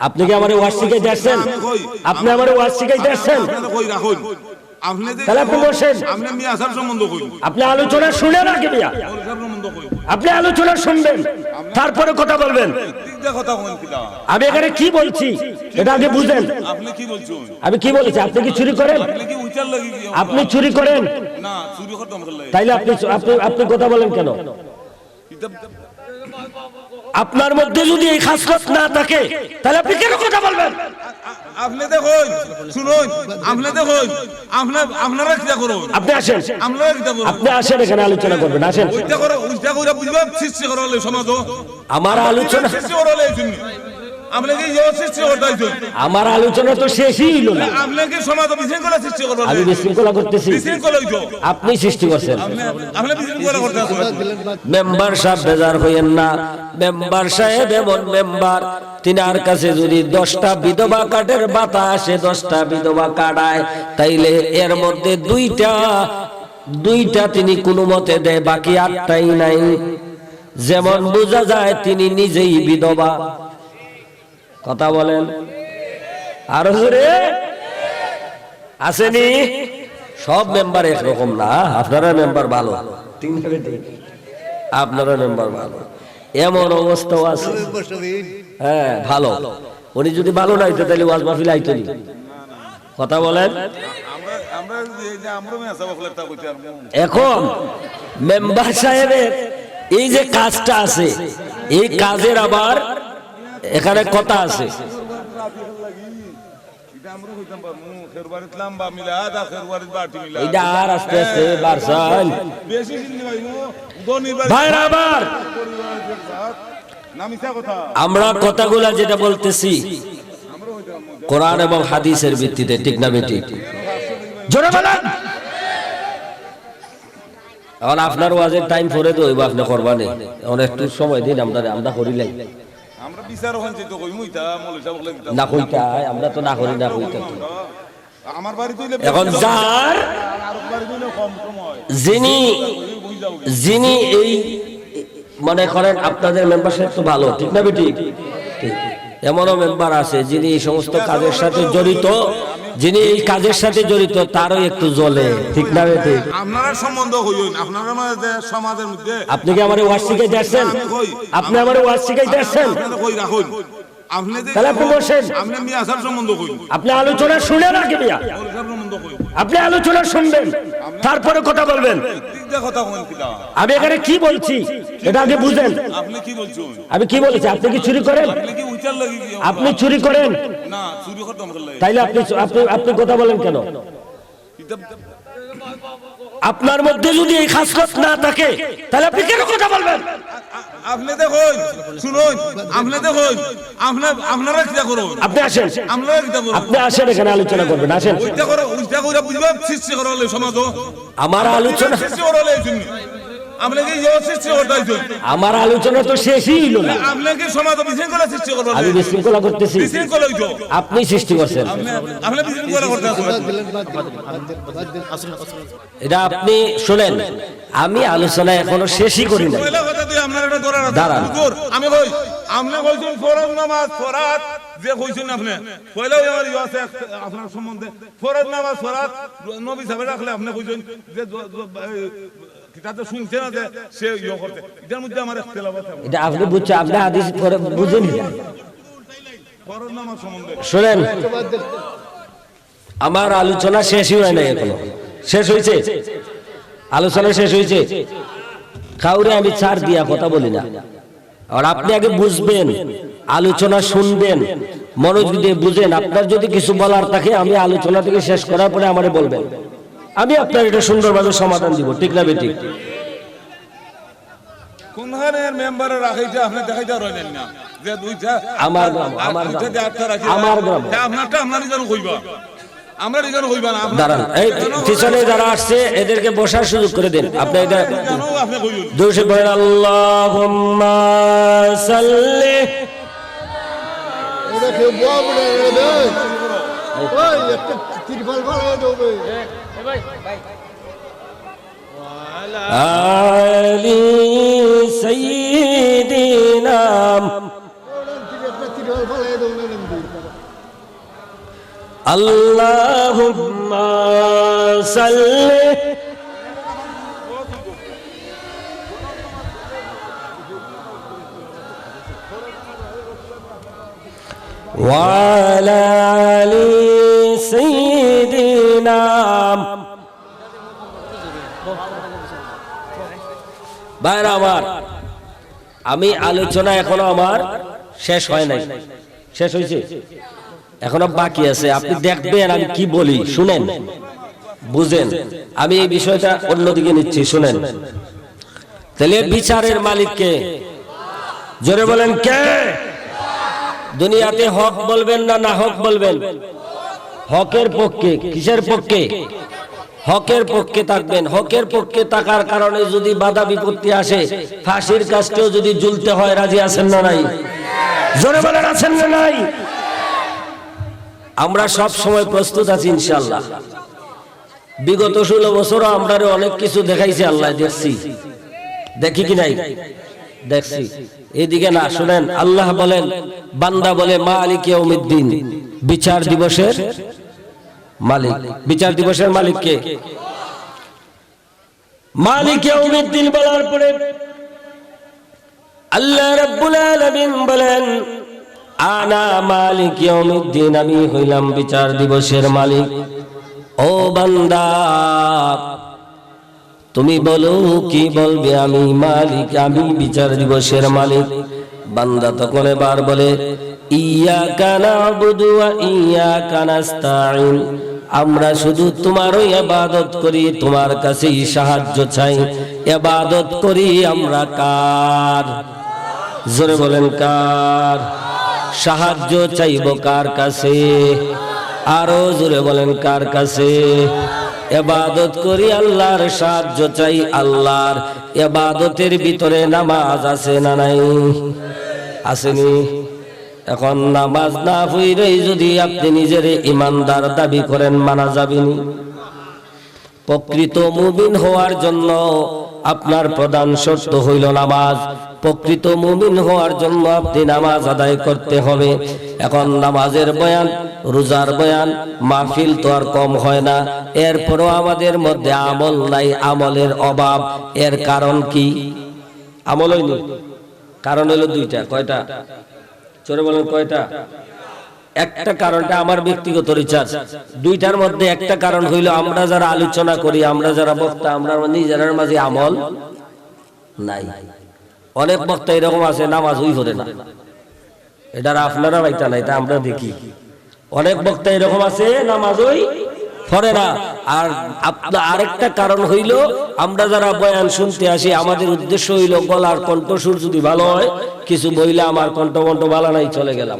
আপনি কি আমার ওয়াজ শিখাইতে আসছেন? আপনি আমার ওয়াজ শিখাইতে আসছেন? আপনি আলোচনা শুনেন আগে মিয়া? আপনি আলোচনা শুনবেন তারপরে কথা বলবেন। আমি এখানে কি বলছি এটা আগে বুঝেন। আমি কি বলেছি আপনি কি চুরি করেন? আপনি চুরি করেন? তাইলে আপনি আপনি আপনি কথা বলেন কেন? আপনার মধ্যে যদি এই খাসলত না থাকে তাহলে আপনি কেন কথা বলবেন? আপনি দেখুন শুনুন আপনি দেখুন আপনি আপনারা কিটা করুন? আপনি আসেন। আপনারা করুন? আপনি আসেন এখানে আলোচনা করবেন আসেন। ওইটা করো ওইটা করে বুঝবেন সৃষ্টি করা হলে সমাজ আমার আলোচনা সৃষ্টি করা আমার আলোচনা তো শেষই হইল না। আমি বিশৃঙ্খলা করতেছি। আপনি সৃষ্টি করছেন। মেম্বার সাহেব বেজার হইয়েন না। মেম্বার সাহেব এমন মেম্বার তিনার কাছে যদি দশটা বিধবা কাঠের বাতা আসে দশটা বিধবা কাটায় তাইলে এর মধ্যে দুইটা দুইটা তিনি কোনো মতে দেয় বাকি আটটাই নাই। যেমন বোঝা যায় তিনি নিজেই বিধবা। কথা বলেন। আরও জোরে? আসেনি? সব মেম্বার একরকম না, আপনারা মেম্বার ভালো। আপনারা মেম্বার ভালো। এমন অবস্থাও আছে। হ্যাঁ ভালো। উনি যদি ভালো না হইতো, তাহলে ওয়াজ মাহফিল আইতো। কথা বলেন। এখন মেম্বার সাহেবের এই যে কাজটা আছে, এই কাজের আবার এখানে কথা আছে। আমরা কথা আমরা কথাগুলা যেটা বলতেছি কোরআন এবং হাদিসের ভিত্তিতে ঠিক না বেটি জোরে বলেন। এখন আপনার ওয়াজের টাইম পরে তো আপনি করবানে। এখন একটু সময় দিন আমরা আমরা করিলাই আমরা বিচার কইমু ইতা দিতা না কইতা আমরা তো না করি না কইতা তো। আমার বাড়ি এখন যার যিনি যিনি এই মনে করেন আপনাদের মেম্বারশিপ তো ভালো ঠিক না বেটি? ঠিক। এমনও মেম্বার আছে যিনি এই সমস্ত কাজের সাথে জড়িত। যিনি এই কাজের সাথে জড়িত তারও একটু জ্বলে ঠিক না আপনারা সম্বন্ধ হইন আপনারা মধ্যে সমাজের মধ্যে আপনি কি আমার ওয়াজ শিখাইতে আসছেন আপনি আমার ওয়াজ শিখাইতে আসছেন কই রাখুন? আপনি তাহলে আপনি বসেন। আপনি মিয়া সাহেব সম্বন্ধ কই? আপনি আলোচনা শুনে না মিয়া। সম্বন্ধ কই? আপনি আলোচনা শুনবেন তারপরে কথা বলবেন। আমি এখানে কি বলছি এটা আগে বুঝেন। আমি কি বলেছি আপনি কি চুরি করেন? আপনি চুরি করেন? তাইলে আপনি আপনি আপনি কথা বলেন কেন? আপনার মধ্যে যদি এই খাসলত না থাকে তাহলে আপনি কেন কথা বলবেন? আপনি দেখুন শুনুন আপনি দেখুন আপনি আপনারা কিটা করুন? আপনি আসেন। আপনারা করুন? আপনি আসেন এখানে আলোচনা করবেন আসেন। ওইটা করে ওইটা করে বুঝবেন সৃষ্টি করলে সমাজ। আমার আলোচনা সৃষ্টি করা আমার আলোচনা তো শেষই হইল না। আমি বিশৃঙ্খলা করতেছি। আপনি সৃষ্টি করছেন। এটা আপনি শুনেন। আমি আলোচনা এখনও শেষই করি না। দাঁড়ান। আমি যে কইছেন আপনি? পয়লা আমার ইয়ে আছে আপনার সম্বন্ধে। ফরজ নামাজ ফরাত নবী সাহেব রাখলে আপনি কইছেন যে কিতাবে শুনছেন না যে সে ইয়ে করতে এটার মধ্যে আমার ইখতিলাফ আছে। এটা আপনি বুঝছেন আপনি হাদিস পরে বুঝেন ফরজ নামাজ সম্বন্ধে। শুনেন আমার আলোচনা শেষই হয় নাই এখনও। শেষ হয়েছে আলোচনা শেষ হয়েছে কাউরে আমি ছাড় দিয়া কথা বলি না। আর আপনি আগে বুঝবেন আলোচনা শুনবেন মনোযোগ দিয়ে বুঝেন আপনার যদি কিছু বলার থাকে আমি আলোচনা থেকে শেষ করার পরে আমারে বলবেন। আমি আপনার এটা সুন্দরভাবে সমাধান দিব ঠিক না আমার গ্রাম, আমার গ্রাম। আমার আমরা দাঁড়ান এই পিছনে যারা আসছে এদেরকে বসার সুযোগ করে দিন। আপনি এটা আল্লাহুম্মা সাল্লি ওটা কেউ বলবে না রে ওই একটা তিরপাল ফালাই দেবে وعلى آل سيدنا ভাইরা আমার আমি আলোচনা এখনো আমার শেষ হয় নাই শেষ হয়েছে এখনো বাকি আছে আপনি দেখবেন আমি কি বলি শুনেন বুঝেন আমি এই বিষয়টা অন্যদিকে নিচ্ছি শুনেন তাহলে বিচারের মালিককে জোরে বলেন কে দুনিয়াতে হক বলবেন না না হক বলবেন? হকের পক্ষে, কিসের পক্ষে? হকের পক্ষে থাকবেন। হকের পক্ষে থাকার কারণে যদি বাধা বিপত্তি আসে, ফাঁসির কাজকেও যদি ঝুলতে হয়, রাজি আছেন না নাই? জোরে বলেন, আছেন না নাই? আমরা সব সময় প্রস্তুত আছি ইনশাল্লাহ বিগত ষোলো বছর আমরা অনেক কিছু দেখাইছি আল্লাহ, দেখছি। দেখি কি নাই? দেখছি। এদিকে না, শুনেন, আল্লাহ বলেন, বান্দা বলে মা মালিক ইয়াউমিদ্দিন। বিচার দিবসের মালিক। বিচার দিবসের মালিক কে? বলার পরে আল্লাহ আলামিন বলেন, আনা মালিক ইয়াউমিদ্দিন, আমি হইলাম বিচার দিবসের মালিক। ও বান্দা তুমি বলো, কি বলবে আমি? মালিক, আমি বিচার দিবসের মালিক। বান্দা তখন এবার বলে ইয়া কানা বুধু ইয়া কানাস্তাইন আমরা শুধু তোমারই ইবাদত করি, তোমার কাছেই সাহায্য চাই। ইবাদত করি আমরা কার? জোরে বলেন, কার? সাহায্য চাইব কার কাছে? আরও জোরে বলেন, কার কাছে? এবাদত করি আল্লাহর সাহায্য চাই, আল্লাহর এবাদতের ভিতরে নামাজ আছে না নাই? আসেনি? এখন নামাজ না হইলেই যদি আপনি নিজের ইমানদার দাবি করেন, মানা যাবেনি প্রকৃত মুমিন হওয়ার জন্য আপনার প্রধান শর্ত হইল নামাজ। প্রকৃত মুমিন হওয়ার জন্য আপনি নামাজ আদায় করতে হবে। এখন নামাজের বয়ান, রোজার বয়ান, মাহফিল তো আর কম হয় না। এরপরও আমাদের মধ্যে আমল নাই, আমলের অভাব। এর কারণ কি? আমল হয়নি? কারণ হলো দুইটা, কয়টা? চলে বলেন, কয়টা? একটা কারণটা আমার ব্যক্তিগত রিচার্জ দুইটার মধ্যে একটা কারণ হইল আমরা যারা আলোচনা করি, আমরা যারা বক্তা, আমরা নিজের মাঝে আমল নাই। অনেক বক্তা এরকম আছে নামাজ ওই করে না। এটার আপনারা বাইতা নাই তা আমরা দেখি। অনেক বক্তা এরকম আছে নামাজ ওই না। আর আপনার আরেকটা কারণ হইল, আমরা যারা বয়ান শুনতে আসি, আমাদের উদ্দেশ্য হইল, গলার কণ্ঠসুর যদি ভালো হয়, কিছু বইলে আমার কণ্ঠ কণ্ঠ ভালো নাই, চলে গেলাম।